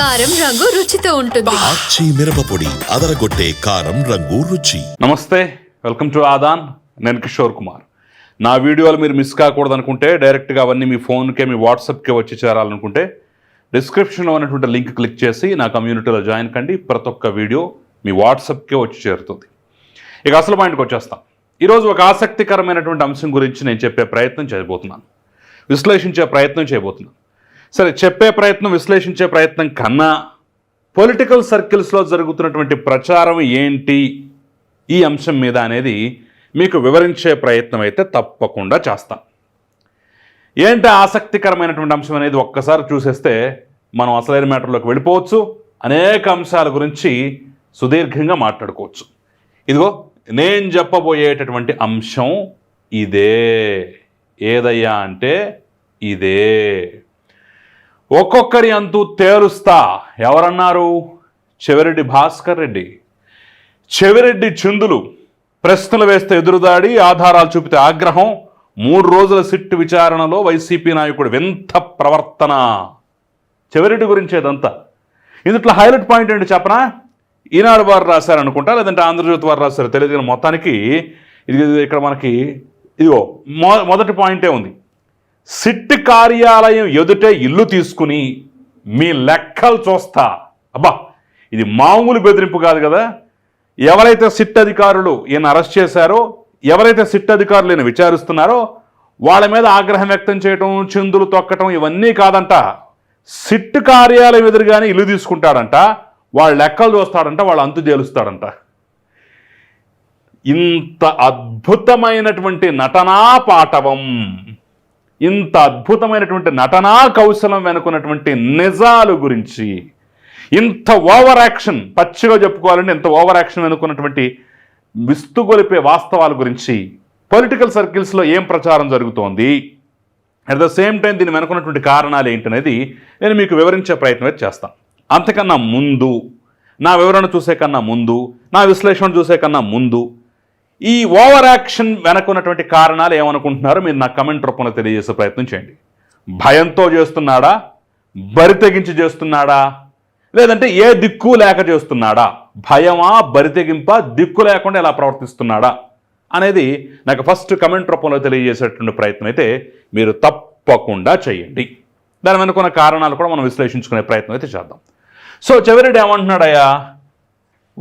కారం రంగు రుచితో ఉంటుంది. ఆచి మిరపపొడి అదరగొట్టే కారం రంగు రుచి. నమస్తే వెల్కమ్ టు ఆదాన్. నేను కిషోర్ కుమార్. నా వీడియోలు మీరు మిస్ కాకూడదు అనుకుంటే డైరెక్ట్గా అవన్నీ మీ ఫోన్కే మీ వాట్సాప్కే వచ్చి చేరాలనుకుంటే డిస్క్రిప్షన్లో ఉన్నటువంటి లింక్ క్లిక్ చేసి నా కమ్యూనిటీలో జాయిన్ కండి. ప్రతి ఒక్క వీడియో మీ వాట్సాప్కే వచ్చి చేరుతుంది. ఇక అసలు పాయింట్కి వచ్చేస్తాం. ఈరోజు ఒక ఆసక్తికరమైనటువంటి అంశం గురించి నేను చెప్పే ప్రయత్నం చేయబోతున్నాను. విశ్లేషించే ప్రయత్నం చేయబోతున్నాను. సరే చెప్పే ప్రయత్నం విశ్లేషించే ప్రయత్నం కన్నా పొలిటికల్ సర్కిల్స్లో జరుగుతున్నటువంటి ప్రచారం ఏంటి? ఈ అంశం మీద అనేది మీకు వివరించే ప్రయత్నం అయితే తప్పకుండా చేస్తాం. ఏంటి ఆసక్తికరమైనటువంటి అంశం అనేది ఒక్కసారి చూసేస్తే మనం అసలైన మ్యాటర్లోకి వెళ్ళిపోవచ్చు. అనేక అంశాల గురించి సుదీర్ఘంగా మాట్లాడుకోవచ్చు. ఇదిగో నేను చెప్పబోయేటటువంటి అంశం ఇదే. ఏదయ్యా అంటే ఇదే. ఒక్కొక్కరి అంతు తేలుస్తా. ఎవరన్నారు? చెవిరెడ్డి భాస్కర్ రెడ్డి. చెవిరెడ్డి చిందులు ప్రశ్నలు వేస్తే ఎదురుదాడి ఆధారాలు చూపితే ఆగ్రహం. మూడు రోజుల సిట్ విచారణలో వైసీపీ నాయకుడు వింత ప్రవర్తన. చెవిరెడ్డి గురించి ఇదంతా ఇందుట్లో హైలైట్ పాయింట్ ఏంటి చెప్పనా? ఈనాడు వారు రాశారు అనుకుంటా లేదంటే ఆంధ్రజ్యోతి వారు రాశారు తెలియదు మొత్తానికి. ఇది ఇక్కడ మనకి ఇదిగో మొ మొదటి పాయింటే ఉంది. సిట్ కార్యాలయం ఎదుటే ఇల్లు తీసుకుని మీ లెక్కలు చూస్తా. అబ్బా ఇది మామూలు బెదిరింపు కాదు కదా. ఎవరైతే సిట్ అధికారులు ఈయన అరెస్ట్ చేశారో ఎవరైతే సిట్ అధికారులు ఈయన విచారిస్తున్నారో వాళ్ళ మీద ఆగ్రహం వ్యక్తం చేయటం చిందులు తొక్కటం ఇవన్నీ కాదంట. సిట్ కార్యాలయం ఎదురుగానే ఇల్లు తీసుకుంటాడంట వాళ్ళ లెక్కలు చూస్తాడంట వాళ్ళ అంతు తేలుస్తాడంట ఇంత అద్భుతమైనటువంటి నటనా పాటవం ఇంత అద్భుతమైనటువంటి నటనా కౌశలం వెనుకున్నటువంటి నిజాలు గురించి ఇంత ఓవర్ యాక్షన్ పచ్చిగా చెప్పుకోవాలంటే ఇంత ఓవర్ యాక్షన్ వెనుకున్నటువంటి విస్తుగొలిపే వాస్తవాల గురించి పొలిటికల్ సర్కిల్స్లో ఏం ప్రచారం జరుగుతోంది? అట్ ద సేమ్ టైం దీన్ని వెనుకున్నటువంటి కారణాలు ఏంటనేది నేను మీకు వివరించే ప్రయత్నం అయితే చేస్తాను. అంతకన్నా ముందు నా వివరణ చూసే కన్నా ముందు నా విశ్లేషణ చూసే కన్నా ముందు ఈ ఓవర్ యాక్షన్ వెనకున్నటువంటి కారణాలు ఏమనుకుంటున్నారో? మీరు నా కమెంట్ రూపంలో తెలియజేసే ప్రయత్నం చేయండి. భయంతో చేస్తున్నాడా? బరి తెగించి చేస్తున్నాడా? లేదంటే ఏ దిక్కు లేక చేస్తున్నాడా? భయమా బరి తెగింప దిక్కు లేకుండా ఎలా ప్రవర్తిస్తున్నాడా? అనేది నాకు ఫస్ట్ కమెంట్ రూపంలో తెలియజేసేటువంటి ప్రయత్నం అయితే మీరు తప్పకుండా చేయండి. దాని వెనుకున్న కారణాలు కూడా మనం విశ్లేషించుకునే ప్రయత్నం అయితే చేద్దాం. సో చెవిరెడ్డి ఏమంటున్నాడయ్యా?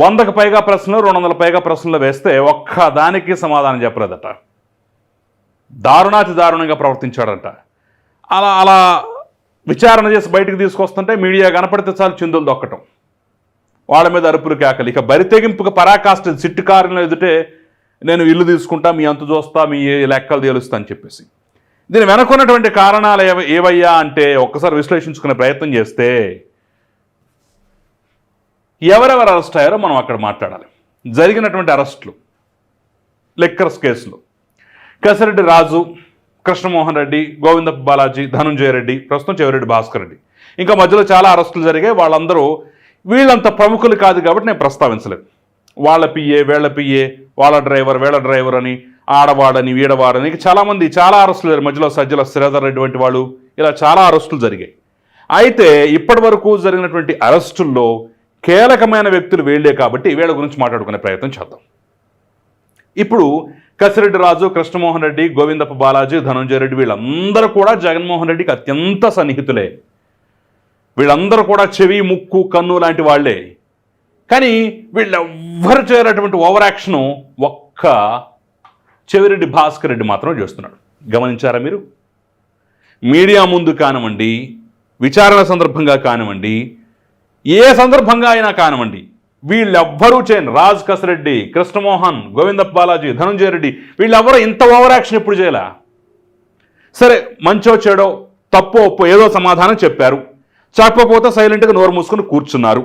వందకు పైగా ప్రశ్నలు రెండు వందల పైగా ప్రశ్నలు వేస్తే ఒక్క దానికి సమాధానం చెప్పలేదట. దారుణాతి దారుణంగా ప్రవర్తించాడట. అలా అలా విచారణ చేసి బయటకు తీసుకొస్తుంటే మీడియా కనపడితే చాలు చిందులు దొక్కటం. వాళ్ళ మీద అరుపులు కేకలు. ఇక బరితెగింపుకు పరాకాష్ట సిట్టు కారణం ఎదుటే నేను ఇల్లు తీసుకుంటా మీ అంత చూస్తా మీ లెక్కలు తేలుస్తా అని చెప్పేసి. దీని వెనకున్నటువంటి కారణాలు ఏవయ్యా అంటే ఒక్కసారి విశ్లేషించుకునే ప్రయత్నం చేస్తే ఎవరెవరు అరెస్ట్ అయ్యారో మనం అక్కడ మాట్లాడాలి. జరిగినటువంటి అరెస్టులు లెక్కర్స్ కేసులు. కసిరెడ్డి రాజు కృష్ణమోహన్ రెడ్డి గోవిందప్ప బాలాజీ ధనుంజయ రెడ్డి ప్రస్తుతం చెవిరెడ్డి భాస్కర్ రెడ్డి. ఇంకా మధ్యలో చాలా అరెస్టులు జరిగాయి. వాళ్ళందరూ వీళ్ళంత ప్రముఖులు కాదు కాబట్టి నేను ప్రస్తావించలేదు. వాళ్ళ పిఏ వీళ్ళ పిఏ వాళ్ళ డ్రైవర్ వీళ్ళ డ్రైవర్ అని ఆడవాడని వీడవాడని ఇక చాలామంది చాలా అరెస్టులు జరిగాయి. మధ్యలో సజ్జల శ్రీధర్ రెడ్డి వంటి వాళ్ళు ఇలా చాలా అరెస్టులు జరిగాయి. అయితే ఇప్పటి వరకు జరిగినటువంటి అరెస్టుల్లో కీలకమైన వ్యక్తులు వీళ్ళే కాబట్టి వీళ్ళ గురించి మాట్లాడుకునే ప్రయత్నం చేద్దాం. ఇప్పుడు కసిరెడ్డి రాజు కృష్ణమోహన్ రెడ్డి గోవిందప్ప బాలాజీ ధనంజయ రెడ్డి వీళ్ళందరూ కూడా జగన్మోహన్ రెడ్డికి అత్యంత సన్నిహితులే. వీళ్ళందరూ కూడా చెవి ముక్కు కన్ను లాంటి వాళ్ళే. కానీ వీళ్ళెవ్వరు చేయనటువంటి ఓవర్ యాక్షను ఒక్క చెవిరెడ్డి భాస్కర్ రెడ్డి మాత్రం చేస్తున్నాడు. గమనించారా మీరు? మీడియా ముందు కానివ్వండి విచారణ సందర్భంగా కానివ్వండి ఏ సందర్భంగా అయినా కానివ్వండి వీళ్ళెవ్వరూ చేయను రాజ్ కసిరెడ్డి కృష్ణమోహన్ గోవిందప్ప బాలాజీ ధనంజయ రెడ్డి వీళ్ళెవ్వరూ ఇంత ఓవర్ యాక్షన్ ఎప్పుడు చేయలే? సరే మంచో చెడో తప్పో ఒప్పో ఏదో సమాధానం చెప్పారు. చెప్పకపోతే సైలెంట్గా నోరు మూసుకొని కూర్చున్నారు.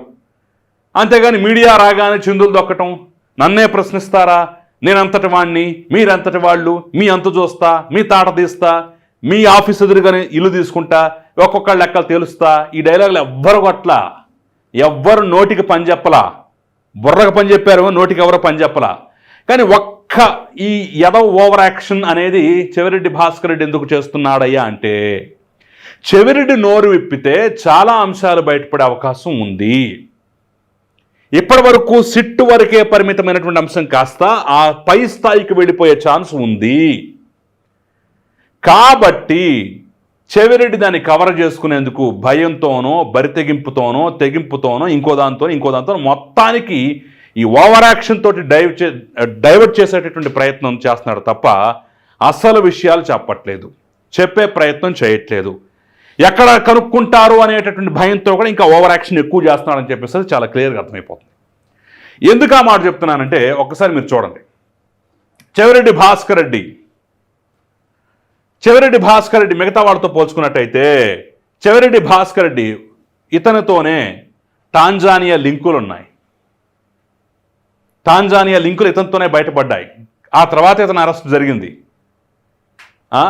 అంతేగాని మీడియా రాగానే చిందులు దొక్కటం నన్నే ప్రశ్నిస్తారా? నేనంతటి వాణ్ణి మీరంతటి వాళ్ళు మీ అంత చూస్తా మీ తాట తీస్తా మీ ఆఫీస్ ఎదురుగానే ఇల్లు తీసుకుంటా ఒక్కొక్క లెక్కలు తెలుస్తా ఈ డైలాగులు ఎవ్వరు కొట్లా ఎవ్వరు నోటికి పని చెప్పలా. బుర్రకు పని చెప్పారు నోటికి ఎవరు పని చెప్పలా. కానీ ఒక్క ఈ ఎదవ ఓవర్ యాక్షన్ అనేది చెవిరెడ్డి భాస్కర్ రెడ్డి ఎందుకు చేస్తున్నాడయ్యా అంటే చెవిరెడ్డి నోరు విప్పితే చాలా అంశాలు బయటపడే అవకాశం ఉంది. ఇప్పటి వరకు సిట్టు వరకే పరిమితమైనటువంటి అంశం కాస్త ఆ పై స్థాయికి వెళ్ళిపోయే ఛాన్స్ ఉంది. కాబట్టి చెవిరెడ్డి దాన్ని కవర్ చేసుకునేందుకు భయంతోనో బరితెగింపుతోనో తెగింపుతోనో ఇంకో దాంతో ఇంకో దాంతో మొత్తానికి ఈ ఓవర్ యాక్షన్ తోటి డైవ్ చే డైవర్ట్ చేసేటటువంటి ప్రయత్నం చేస్తున్నాడు తప్ప అసలు విషయాలు చెప్పట్లేదు. చెప్పే ప్రయత్నం చేయట్లేదు. ఎక్కడ కనుక్కుంటారు అనేటటువంటి భయంతో కూడా ఇంకా ఓవర్ యాక్షన్ ఎక్కువ చేస్తున్నాడని చెప్పేసి చాలా క్లియర్గా అర్థమైపోతుంది. ఎందుకు ఆ మాట చెప్తున్నానంటే ఒక్కసారి మీరు చూడండి. చెవిరెడ్డి భాస్కర్ రెడ్డి చెవిరెడ్డి భాస్కర్ రెడ్డి మిగతా వాళ్ళతో పోల్చుకున్నట్టయితే చెవిరెడ్డి భాస్కర్ రెడ్డి ఇతనితోనే టాంజానియా లింకులు ఉన్నాయి టాంజానియా లింకులు ఇతనితోనే బయటపడ్డాయి. ఆ తర్వాత ఇతను అరెస్ట్ జరిగింది. ఆ?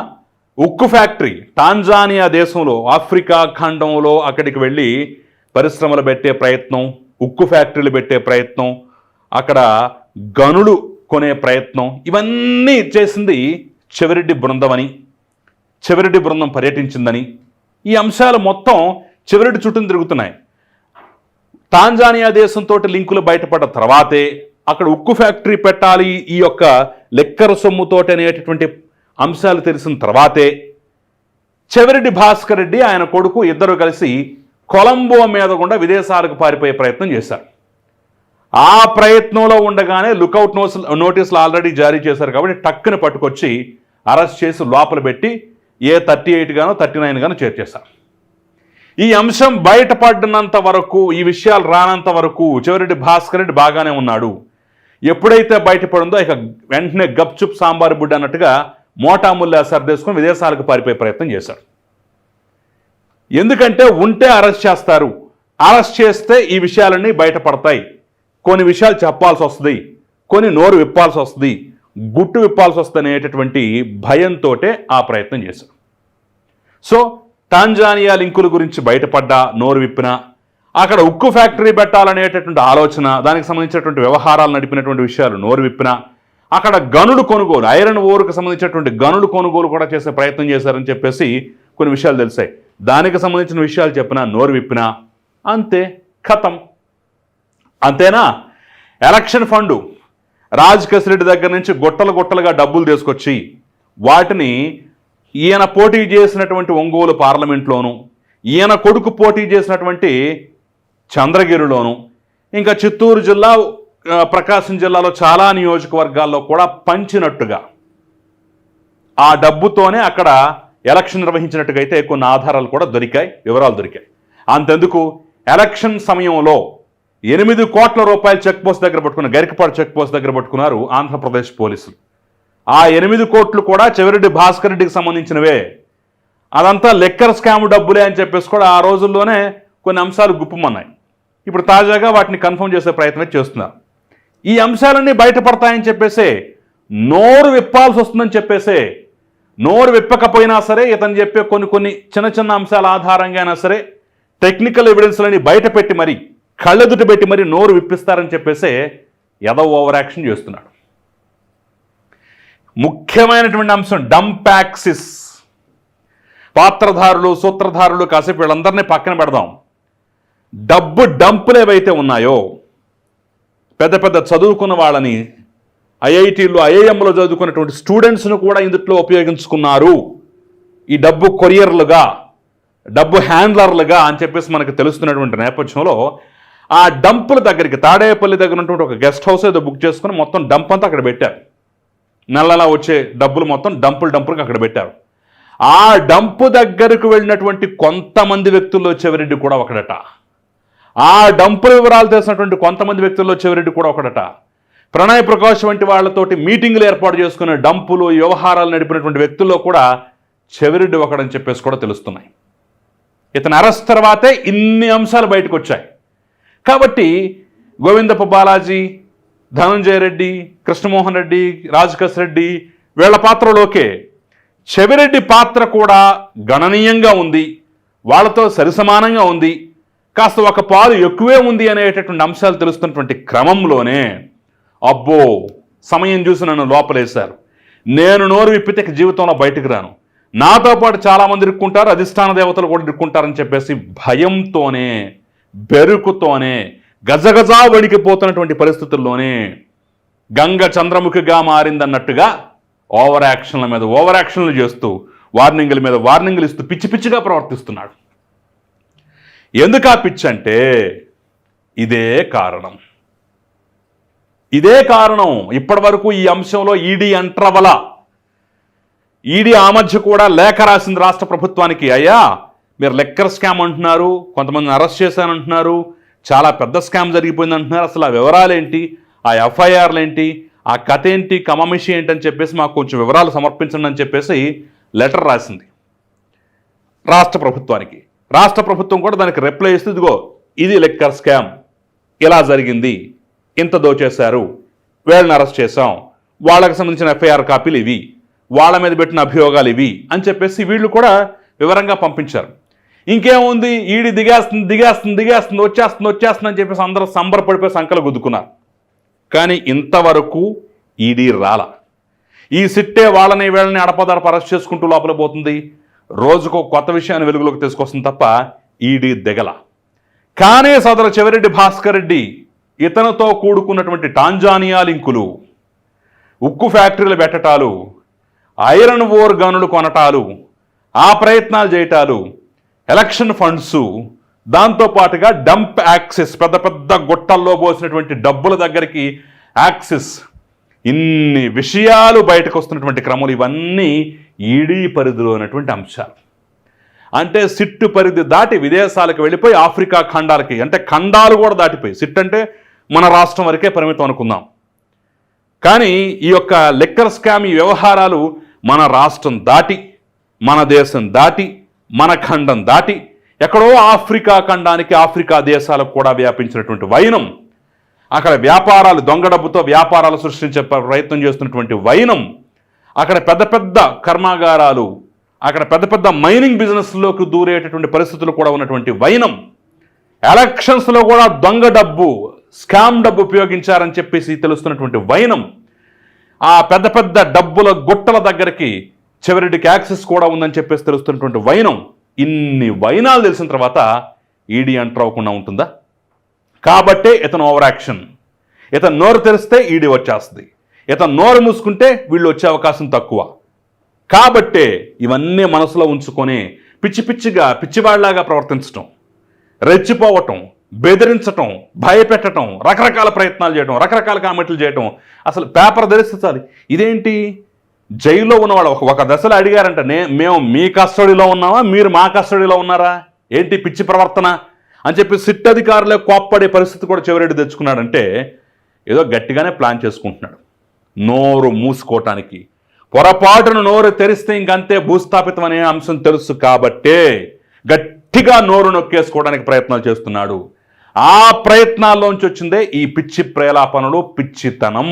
ఉక్కు ఫ్యాక్టరీ టాంజానియా దేశంలో ఆఫ్రికా ఖండంలో అక్కడికి వెళ్ళి పరిశ్రమలు పెట్టే ప్రయత్నం ఉక్కు ఫ్యాక్టరీలు పెట్టే ప్రయత్నం అక్కడ గనులు కొనే ప్రయత్నం ఇవన్నీ చేసింది చెవిరెడ్డి బృందమని చివరెడ్డి బృందం పర్యటించిందని ఈ అంశాలు మొత్తం చెవిరెడ్డి చుట్టూ తిరుగుతున్నాయి. తాంజానియా దేశంతో లింకులు బయటపడ్డ తర్వాతే అక్కడ ఉక్కు ఫ్యాక్టరీ పెట్టాలి ఈ యొక్క లెక్కర సొమ్ముతోటి అనేటటువంటి అంశాలు తెలిసిన తర్వాతే చెవిరెడ్డి భాస్కర్ రెడ్డి ఆయన కొడుకు ఇద్దరు కలిసి కొలంబో మీద గుండా విదేశాలకు పారిపోయే ప్రయత్నం చేశారు. ఆ ప్రయత్నంలో ఉండగానే లుకౌట్ నోస్ నోటీసులు ఆల్రెడీ జారీ చేశారు కాబట్టి టక్కున పట్టుకొచ్చి అరెస్ట్ చేసి లోపల పెట్టి ఏ థర్టీ ఎయిట్ గానో థర్టీ నైన్ గానో చేర్చేశారు ఈ అంశం బయటపడినంత వరకు ఈ విషయాలు రానంత వరకు చివరెడ్డి భాస్కర్ రెడ్డి బాగానే ఉన్నాడు. ఎప్పుడైతే బయటపడిందో ఇక వెంటనే గప్చుప్ సాంబార్ బుడ్డ అన్నట్టుగా మోటాముల్లా సర్దేసుకొని విదేశాలకు పారిపోయే ప్రయత్నం చేశాడు. ఎందుకంటే ఉంటే అరెస్ట్ చేస్తారు. అరెస్ట్ చేస్తే ఈ విషయాలన్నీ బయటపడతాయి. కొన్ని విషయాలు చెప్పాల్సి వస్తుంది. కొన్ని నోరు విప్పాల్సి వస్తుంది. గుట్టు విప్పాల్సి వస్తుంది అనేటటువంటి భయంతో ఆ ప్రయత్నం చేశారు. సో టాంజానియా లింకుల గురించి బయటపడ్డా నోరు విప్పిన అక్కడ ఉక్కు ఫ్యాక్టరీ పెట్టాలనేటటువంటి ఆలోచన దానికి సంబంధించినటువంటి వ్యవహారాలు నడిపినటువంటి విషయాలు నోరు విప్పిన అక్కడ గనుడు కొనుగోలు ఐరన్ ఓరుకు సంబంధించినటువంటి గనుడు కొనుగోలు కూడా చేసే ప్రయత్నం చేశారని చెప్పేసి కొన్ని విషయాలు తెలిసాయి. దానికి సంబంధించిన విషయాలు చెప్పినా నోరు విప్పినా అంతే ఖతం అంతేనా? Election fund. రాజ్ కసిరెడ్డి దగ్గర నుంచి గుట్టలు గుట్టలుగా డబ్బులు తీసుకొచ్చి వాటిని ఈయన పోటీ చేసినటువంటి ఒంగోలు పార్లమెంట్లోను ఈయన కొడుకు పోటీ చేసినటువంటి చంద్రగిరిలోను ఇంకా చిత్తూరు జిల్లా ప్రకాశం జిల్లాలో చాలా నియోజకవర్గాల్లో కూడా పంచినట్టుగా ఆ డబ్బుతోనే అక్కడ ఎలక్షన్ నిర్వహించినట్టుగా అయితే కొన్ని ఆధారాలు కూడా దొరికాయి వివరాలు దొరికాయి. అంతెందుకు? ఎలక్షన్ సమయంలో ఎనిమిది కోట్ల రూపాయల చెక్ పోస్ట్ దగ్గర పట్టుకున్న గరికపాడు చెక్ పోస్ట్ దగ్గర పట్టుకున్నారు ఆంధ్రప్రదేశ్ పోలీసులు. ఆ ఎనిమిది కోట్లు కూడా చెవిరెడ్డి భాస్కర్ రెడ్డికి సంబంధించినవే. అదంతా లెక్కర్ స్కామ్ డబ్బులే అని చెప్పేసి కూడా ఆ రోజుల్లోనే కొన్ని అంశాలు గుప్పమన్నాయి. ఇప్పుడు తాజాగా వాటిని కన్ఫర్మ్ చేసే ప్రయత్నం చేస్తున్నారు. ఈ అంశాలన్నీ బయటపడతాయని చెప్పేసే నోరు విప్పాల్సి వస్తుందని చెప్పేసే నోరు విప్పకపోయినా సరే ఇతను చెప్పే కొన్ని కొన్ని చిన్న చిన్న అంశాల ఆధారంగా అయినా సరే టెక్నికల్ ఎవిడెన్స్లని బయట పెట్టి మరి కళ్ళెదుట పెట్టి మరి నోరు విప్పిస్తారని చెప్పేసే ఎదో ఓవర్ యాక్షన్ చేస్తున్నాడు. ముఖ్యమైనటువంటి అంశం డంపాక్సిస్ పాత్రధారులు సూత్రధారులు కాసేపు వీళ్ళందరినీ పక్కన పెడదాం. డబ్బు డంపులు ఏవైతే ఉన్నాయో పెద్ద పెద్ద చదువుకున్న వాళ్ళని ఐఐటీలో ఐఐఎంలో చదువుకున్నటువంటి స్టూడెంట్స్ను కూడా ఇందులో ఉపయోగించుకున్నారు. ఈ డబ్బు కొరియర్లుగా డబ్బు హ్యాండ్లర్లుగా అని చెప్పేసి మనకు తెలుస్తున్నటువంటి నేపథ్యంలో ఆ డంపుల దగ్గరికి తాడేపల్లి దగ్గర ఉన్నటువంటి ఒక గెస్ట్ హౌస్ ఏదో బుక్ చేసుకుని మొత్తం డంప్ అంతా అక్కడ పెట్టారు. నెలలా వచ్చే డబ్బులు మొత్తం డంపులు డంపులకు అక్కడ పెట్టారు. ఆ డంపు దగ్గరకు వెళ్ళినటువంటి కొంతమంది వ్యక్తుల్లో చెవిరెడ్డి కూడా ఒకడట. ఆ డంపుల వివరాలు తెలిసినటువంటి కొంతమంది వ్యక్తుల్లో చెవిరెడ్డి కూడా ఒకడట. ప్రణయ్ ప్రకాష్ వంటి వాళ్ళతోటి మీటింగులు ఏర్పాటు చేసుకునే డంపులు వ్యవహారాలు నడిపినటువంటి వ్యక్తుల్లో కూడా చెవిరెడ్డి ఒకడని చెప్పేసి కూడా తెలుస్తున్నాయి. ఇతని అరెస్ట్ తర్వాతే ఇన్ని అంశాలు బయటకు వచ్చాయి. కాబట్టి గోవిందప్ప బాలాజీ ధనంజయ రెడ్డి కృష్ణమోహన్ రెడ్డి రాజకస్ రెడ్డి వీళ్ళ పాత్రలోకే చెవిరెడ్డి పాత్ర కూడా గణనీయంగా ఉంది. వాళ్ళతో సరిసమానంగా ఉంది. కాస్త ఒక పాలు ఎక్కువే ఉంది అనేటటువంటి అంశాలు తెలుస్తున్నటువంటి క్రమంలోనే అబ్బో సమయం చూసి నన్ను లోపలేశారు. నేను నోరు విప్పితే జీవితంలో బయటకు రాను. నాతో పాటు చాలామంది ఇరుక్కుంటారు అధిష్టాన దేవతలు కూడా ఇరుక్కుంటారని చెప్పేసి భయంతోనే బెరుకుతోనే గజగజా వణికిపోతున్నటువంటి పరిస్థితుల్లోనే గంగ చంద్రముఖిగా మారిందన్నట్టుగా ఓవర్ యాక్షన్ల మీద ఓవర్ యాక్షన్లు చేస్తూ వార్నింగ్ల మీద వార్నింగ్లు ఇస్తూ పిచ్చి పిచ్చిగా ప్రవర్తిస్తున్నాడు. ఎందుకు ఆ పిచ్చి అంటే ఇదే కారణం. ఇదే కారణం. ఇప్పటి వరకు ఈ అంశంలో ఈడీ అంట్రవల ఈడీ ఆ మధ్య కూడా లేఖ రాసింది రాష్ట్ర ప్రభుత్వానికి. అయ్యా మీరు లెక్కర్ స్కామ్ అంటున్నారు కొంతమందిని అరెస్ట్ చేశానంటున్నారు చాలా పెద్ద స్కామ్ జరిగిపోయింది అంటున్నారు అసలు ఆ వివరాలు ఏంటి ఆ ఎఫ్ఐఆర్లు ఏంటి ఆ కథ ఏంటి కమమిషి ఏంటి అని చెప్పేసి మాకు కొంచెం వివరాలు సమర్పించండి అని చెప్పేసి లెటర్ రాసింది. రాష్ట్ర ప్రభుత్వానికి. రాష్ట్ర ప్రభుత్వం కూడా దానికి రిప్లై ఇస్తుంది ఇదిగో ఇది లెక్కర్ స్కామ్. ఇలా జరిగింది. ఇంత దోచేశారు. వీళ్ళని అరెస్ట్ చేశాం. వాళ్ళకి సంబంధించిన ఎఫ్ఐఆర్ కాపీలు ఇవి. వాళ్ళ మీద పెట్టిన అభియోగాలు ఇవి అని చెప్పేసి వీళ్ళు కూడా వివరంగా పంపించారు. ఇంకేముంది? ఈడి దిగేస్తుంది దిగేస్తుంది దిగేస్తుంది వచ్చేస్తుంది వచ్చేస్తుంది అని చెప్పేసి అందరూ సంబరపడిపోయి సంకలు గుద్దుకున్నారు. కానీ ఇంతవరకు ఈడీ రాల. ఈ సిట్టే వాళ్ళని వీళ్ళని అడపదడప అరెస్ట్ చేసుకుంటూ లోపల పోతుంది. రోజుకో కొత్త విషయాన్ని వెలుగులోకి తీసుకొస్తుంది తప్ప ఈడీ దిగల. కానీ సదరు చెవిరెడ్డి భాస్కర్ రెడ్డి ఇతనితో కూడుకున్నటువంటి టాంజానియా లింకులు ఉక్కు ఫ్యాక్టరీలు పెట్టటాలు ఐరన్ ఓర్ గనులు కొనటాలు ఆ ప్రయత్నాలు చేయటాలు ఎలక్షన్ ఫండ్స్ దాంతోపాటుగా డంప్ యాక్సిస్ పెద్ద పెద్ద గుట్టల్లో పోసినటువంటి డబ్బుల దగ్గరికి యాక్సిస్ ఇన్ని విషయాలు బయటకు వస్తున్నటువంటి క్రమం ఇవన్నీ ఈడీ పరిధిలో ఉన్నటువంటి అంశాలు. అంటే సిట్టు పరిధి దాటి విదేశాలకు వెళ్ళిపోయి ఆఫ్రికా ఖండాలకి అంటే ఖండాలు కూడా దాటిపోయి సిట్ అంటే మన రాష్ట్రం వరకే పరిమితం అనుకుందాం. కానీ ఈ యొక్క లెక్కర్ స్కామ్ ఈ వ్యవహారాలు మన రాష్ట్రం దాటి మన దేశం దాటి మన ఖండం దాటి ఎక్కడో ఆఫ్రికా ఖండానికి ఆఫ్రికా దేశాలకు కూడా వ్యాపించినటువంటి వైనం అక్కడ వ్యాపారాలు దొంగ డబ్బుతో వ్యాపారాలు సృష్టించే ప్రయత్నం చేస్తున్నటువంటి వైనం అక్కడ పెద్ద పెద్ద కర్మాగారాలు అక్కడ పెద్ద పెద్ద మైనింగ్ బిజినెస్లోకి దూరేటటువంటి పరిస్థితులు కూడా ఉన్నటువంటి వైనం ఎలక్షన్స్లో కూడా దొంగ డబ్బు స్కామ్ డబ్బు ఉపయోగించారని చెప్పేసి తెలుస్తున్నటువంటి వైనం ఆ పెద్ద పెద్ద డబ్బుల గుట్టల దగ్గరికి చివరికి యాక్సెస్ కూడా ఉందని చెప్పేసి తెలుస్తున్నటువంటి వైనం ఇన్ని వైనాలు తెలిసిన తర్వాత ఈడీ ఎంటర్ అవ్వకుండా ఉంటుందా? కాబట్టే ఇతను ఓవర్ యాక్షన్. ఇతను నోరు తెరిస్తే ఈడీ వచ్చేస్తుంది. ఇతను నోరు మూసుకుంటే వీళ్ళు వచ్చే అవకాశం తక్కువ. కాబట్టే ఇవన్నీ మనసులో ఉంచుకొని పిచ్చి పిచ్చిగా పిచ్చివాళ్ళాగా ప్రవర్తించటం రెచ్చిపోవటం బెదిరించటం భయపెట్టటం రకరకాల ప్రయత్నాలు చేయటం రకరకాల కామెంట్లు చేయటం అసలు పేపర్ ధరిస్తే చాలు. ఇదేంటి? జైల్లో ఉన్నవాడు ఒక ఒక దశలో అడిగారంట నే మేము మీ కస్టడీలో ఉన్నామా? మీరు మా కస్టడీలో ఉన్నారా? ఏంటి పిచ్చి ప్రవర్తన? అని చెప్పి సిట్ అధికారులే కోప్పడే పరిస్థితి కూడా చివరెడ్డి తెచ్చుకున్నాడంటే ఏదో గట్టిగానే ప్లాన్ చేసుకుంటున్నాడు. నోరు మూసుకోవటానికి పొరపాటును నోరు తెరిస్తే ఇంకంతే భూస్థాపితం అనే అంశం తెలుసు కాబట్టే గట్టిగా నోరు నొక్కేసుకోవడానికి ప్రయత్నాలు చేస్తున్నాడు. ఆ ప్రయత్నాల్లోంచి వచ్చిందే ఈ పిచ్చి ప్రేలాపనలు పిచ్చితనం.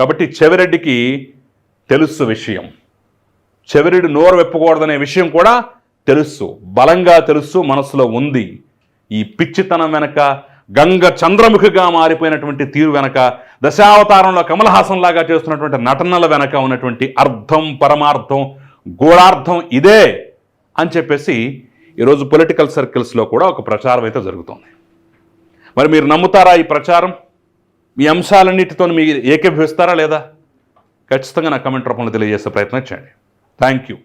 కాబట్టి చెవిరెడ్డికి తెలుసు విషయం. చెవిరెడ్డి నోరు వెప్పకూడదనే విషయం కూడా తెలుసు. బలంగా తెలుసు మనసులో ఉంది. ఈ పిచ్చితనం వెనక గంగ చంద్రముఖిగా మారిపోయినటువంటి తీరు వెనక దశావతారంలో కమలహాసంలాగా లాగా చేస్తున్నటువంటి నటనల వెనక ఉన్నటువంటి అర్థం పరమార్థం గూఢార్థం ఇదే అని చెప్పేసి ఈరోజు పొలిటికల్ సర్కిల్స్లో కూడా ఒక ప్రచారం అయితే జరుగుతోంది. మరి మీరు నమ్ముతారా ఈ ప్రచారం? మీ అంశాలన్నిటితో మీరు ఏకీభవిస్తారా లేదా? ఖచ్చితంగా నా కమెంట్ రూపంలో తెలియజేసే ప్రయత్నం చేయండి. Thank you